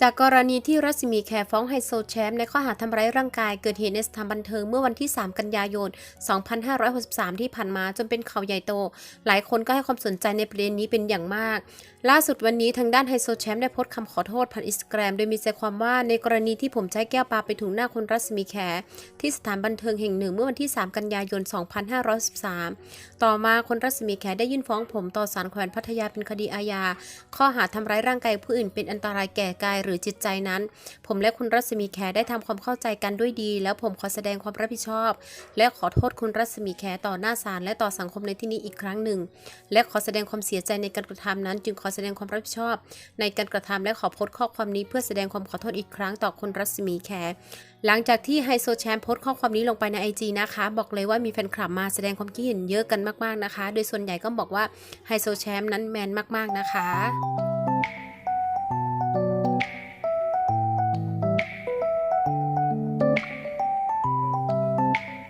จากกรณีที่รัศมีแขฟ้องไฮโซแชมป์ในข้อหาทำร้ายร่างกายเกิดเหตุในสถานบันเทิงเมื่อวันที่ 3 กันยายน 2563 ที่ผ่านมาจนเป็นข่าวใหญ่โต หลายคนก็ให้ความสนใจในประเด็นนี้เป็นอย่างมาก ล่าสุดวันนี้ทางด้านไฮโซแชมป์ได้โพสต์คำขอโทษผ่านอินสตาแกรมโดยมีใจความว่าในกรณีที่ผมใช้แก้วปลาไปถุงหน้าคุณรัศมีแขที่สถานบันเทิงแห่งหนึ่งเมื่อวันที่ 3 กันยายน 2513 ต่อมาคนรัศมีแขได้ยื่นฟ้องผมต่อศาลแขวงพัทยาเป็นคดีอาญาข้อหาทำร้ายร่างกายผู้อื่นเป็นอันตรายแก่กายหรือจิตใจนั้น ผมและคุณรัศมีแขได้ทำความเข้าใจกันด้วยดี แล้วผมขอแสดงความรับผิดชอบ และขอโทษคุณรัศมีแขต่อหน้าศาลและต่อสังคมในที่นี้อีกครั้งหนึ่ง และขอแสดงความเสียใจในการกระทำนั้น จึงขอแสดงความรับผิดชอบ ในการกระทำและขอโพสต์ข้อความนี้เพื่อแสดงความขอโทษอีกครั้งต่อคุณรัศมีแขหลังจากที่ไฮโซแชมป์โพสต์ข้อความนี้ลงไปใน IG นะคะ บอกเลยว่ามีแฟนคลับมาแสดงความคิดเห็นเยอะกันมากๆนะคะ โดยส่วนใหญ่ก็บอกว่าไฮโซแชมป์นั้นแมนมากๆนะคะ